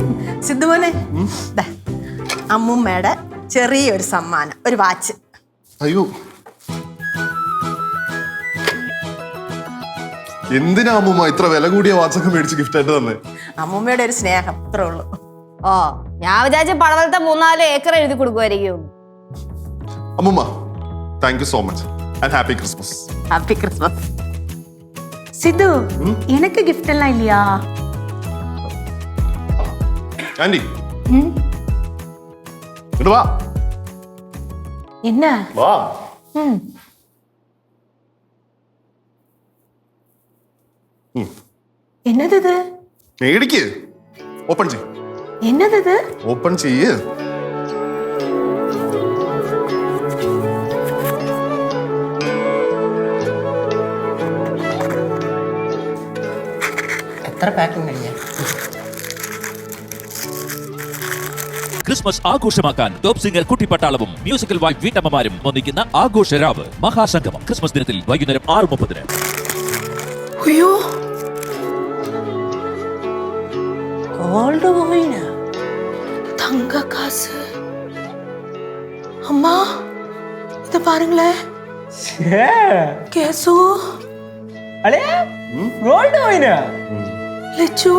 സിദ്ധു സിദ്ധുമോനെ അമ്മുമ്മയുടെ ചെറിയൊരു സമ്മാനം ഒരു വാച്ച്. അയ്യോ. എന്തിനാ അമ്മൂമ്മ ഇത്ര വില കൂടിയ വാച്ചൊക്കെ മേടിച്ച് ഗിഫ്റ്റ് ആയിട്ട് തന്നെ? അമ്മൂമ്മയുടെ ഒരു സ്നേഹം ഇത്രേ ഉള്ളൂ. ഓ ഞാൻ വിചാരിച്ച പടവലത്തെ മൂന്നാൽ ഏക്കർ എഴുതി കൊടുക്കുമായിരിക്കും. അമ്മൂമ്മ thank you so much and happy Christmas happy Christmas Sidhu എനിക്ക് ഗിഫ്റ്റ് എല്ലാം ഇല്ലയാ? ആന്റി ഇങ്ങോട്ട് വാ என்ன വാ ம் ഉം. என்னது இது മേടിക്ക് ഓപ്പൺ ചെയ് என்னது இது ഓപ്പൺ ചെയ്യ് എത്ര പാക്കിംഗ് കഴിഞ്ഞ ക്രിസ്മസ് ആഘോഷമാക്കാൻ ടോപ്പ് സിംഗർ കുട്ടിപ്പട്ടാളവും മ്യൂസിക്കൽ വൈഫ് വീട്ടമ്മമാരും ഒന്നിക്കുന്ന ആഘോഷ രാവ് മഹാസംഗമം ക്രിസ്മസ് ദിനത്തിൽ വൈകുന്നേരം ആറ് മുപ്പതിന് ஐயோ கோல்டு கோயின தங்க காசு அம்மா இத பாருங்களேன் கேசு അളേ ഗോൾഡ് കോയിനാ லெச்சு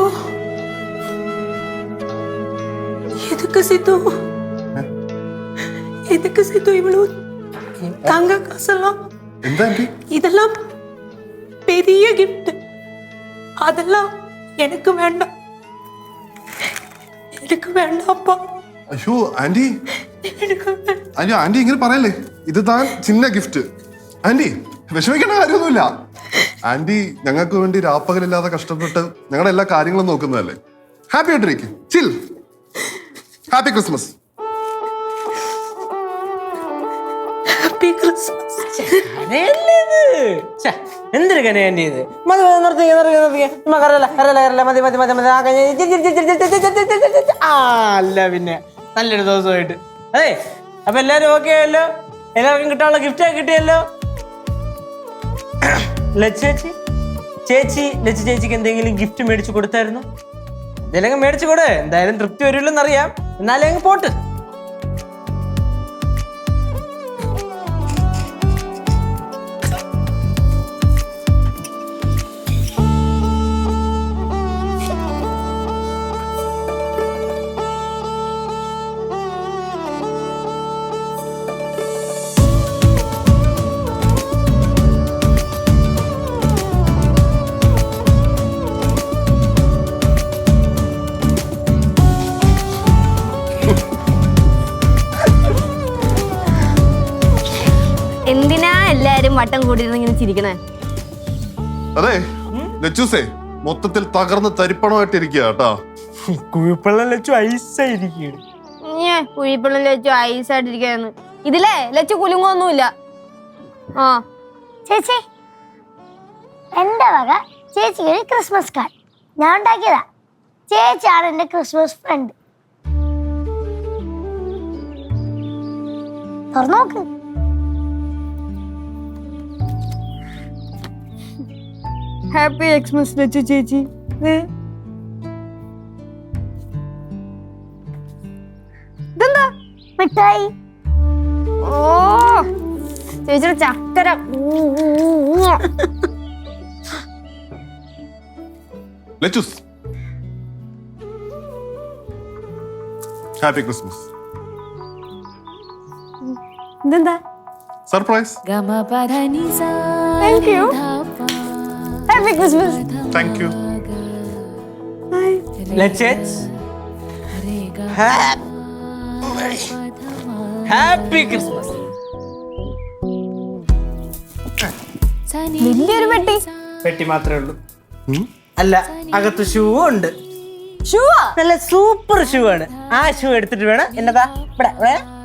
எதுக்கு சித்து எதுக்கு சித்து இவ்வளவு தங்க காசெல்லாம் എന്താ ആന്റി இதெல்லாம் பெரிய gift அதெல்லாம் எனக்கு வேண்டாம் எனக்கு വേണ്ടാപ്പാ അയ്യോ ആന്റി എനിക്ക് വേണ്ട അയ്യോ ആന്റി ഇങ്ങനെ പറയല്ലേ ഇത് താൻ ചിന്ന ഗിഫ്റ്റ് ആന്റി വിഷമിക്കേണ്ട കാര്യമൊന്നുമില്ല ആന്റി ഞങ്ങൾക്ക് വേണ്ടി രാപ്പകലില്ലാതെ കഷ്ടപ്പെട്ട് ഞങ്ങളുടെ എല്ലാ കാര്യങ്ങളും നോക്കുന്നതല്ലേ ഹാപ്പി ആയിട്ടിരിക്കും ചിൽ happy Christmas happy Christmas മതി മതി മതി മതി മതി പിന്നെ നല്ലൊരു ദിവസമായിട്ട് അതെ അപ്പൊ എല്ലാരും ഓക്കെ ആയല്ലോ എല്ലാവർക്കും കിട്ടാനുള്ള ഗിഫ്റ്റ് കിട്ടിയല്ലോ ലച്ചു ചേച്ചി ചേച്ചി ലച്ചു ചേച്ചിക്ക് എന്തെങ്കിലും ഗിഫ്റ്റ് മേടിച്ചു കൊടുത്തായിരുന്നു എന്തെങ്കിലും മേടിച്ചു കൂടെ. എന്തായാലും തൃപ്തി വരില്ലെന്നറിയാം എന്നാലും അങ്ങ് പോട്ട്. എന്തിനാ എല്ലാരും വട്ടം കൂടിയിരുന്ന് ഇങ്ങനെ ചിരിക്കണേ? അതെ ലച്ചൂസേ മൊത്തത്തിൽ തകർന്ന് തരിപ്പണമായിട്ട് ഇരിക്കുക കേട്ടാ. കുഴപ്പമുള്ള ലച്ചു ഐസായിരിക്കും കുഴിപ്പള്ള കുഴിപ്പിള്ളം ലച്ചു ഐസായിട്ടിരിക്കുന്നു ഇതിലേ ലച്ചു കുലുങ്ങൊന്നുമില്ല ആ. ചേച്ചി എന്റെ വക? ചേച്ചിക്ക് ഒരു ക്രിസ്മസ് കാർഡ് ഞാൻ ഉണ്ടാക്കിയതാ. ചേച്ചിയാണ് എന്റെ ക്രിസ്മസ് ഫ്രണ്ട് തുറന്നു നോക്ക്. హ్యాపీ ఎక్స్మస్ రచ్చు చేచి దందా మిఠాయి ఓ ചേച്ചിയുടെ ചക്കര ലച്ചൂസ് ഹാപ്പി ക്രിസ്മസ് ഇതെന്താ surprise thank you happy Christmas thank you Let's happy Christmas വലിയൊരു പെട്ടി. പെട്ടി മാത്രമേ ഉള്ളൂ. അല്ല അകത്ത് ഷൂ ഉണ്ട്. ഷൂ നല്ല സൂപ്പർ ഷൂ ആണ്. ആ ഷൂ എടുത്തിട്ട് വേണം എന്നതാ? ഇവിടെ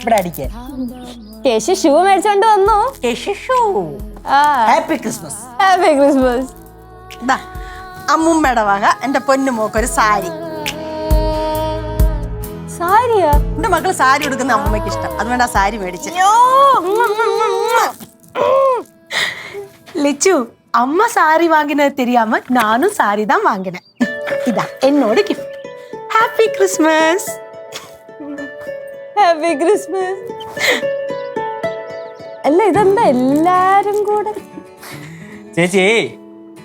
ഇവിടെ അടിക്കാൻ. കേശു ഷൂ മേടിച്ചോണ്ട് വന്നു. ഷൂ ആ. ഹാപ്പി ക്രിസ്മസ് ഹാപ്പി ക്രിസ്മസ് ഇതാ അമ്മുമ്മയുടെ വക എന്റെ എന്റെ പൊന്നുമോക്കൊരു സാരി. എന്റെ മക്കൾ സാരി എടുക്കുന്ന അമ്മുമ്മക്ക് ഇഷ്ടം. അതുകൊണ്ട് ആ സാരി മേടിച്ചു. ലിച്ചു അമ്മ സാരി വാങ്ങിനത് തിരിയാമ നാനും സാരി താൻ വാങ്ങിന. ഇതാ എന്നോട് gift happy Christmas happy Christmas അല്ല ഇതെന്താ എല്ലാരും കൂടെ? ചേച്ചി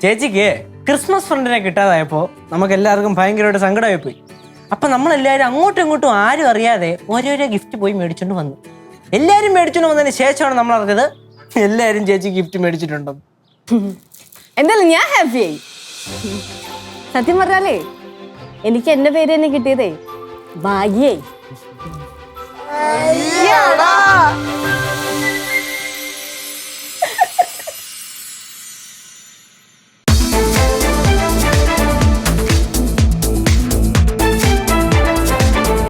ചേച്ചിക്ക് ക്രിസ്മസ് ഫ്രണ്ടിനെ കിട്ടാതായപ്പോ നമുക്ക് എല്ലാവർക്കും ഭയങ്കരമായിട്ട് സങ്കടമായി പോയി അപ്പൊ നമ്മളെല്ലാവരും അങ്ങോട്ടും ഇങ്ങോട്ടും ആരും അറിയാതെ ഓരോരോ ഗിഫ്റ്റ് പോയി മേടിച്ചോണ്ട് വന്നു. എല്ലാരും മേടിച്ചോണ്ട് വന്നതിന് ശേഷമാണ് നമ്മൾ അറിഞ്ഞത് എല്ലാവരും ചേച്ചി ഗിഫ്റ്റ് മേടിച്ചിട്ടുണ്ടോ? എന്തായാലും ഞാൻ ഹാപ്പിയായി സത്യം പറഞ്ഞാലേ എനിക്ക് എന്റെ പേര് തന്നെ കിട്ടിയതേ ഭാഗ്യായി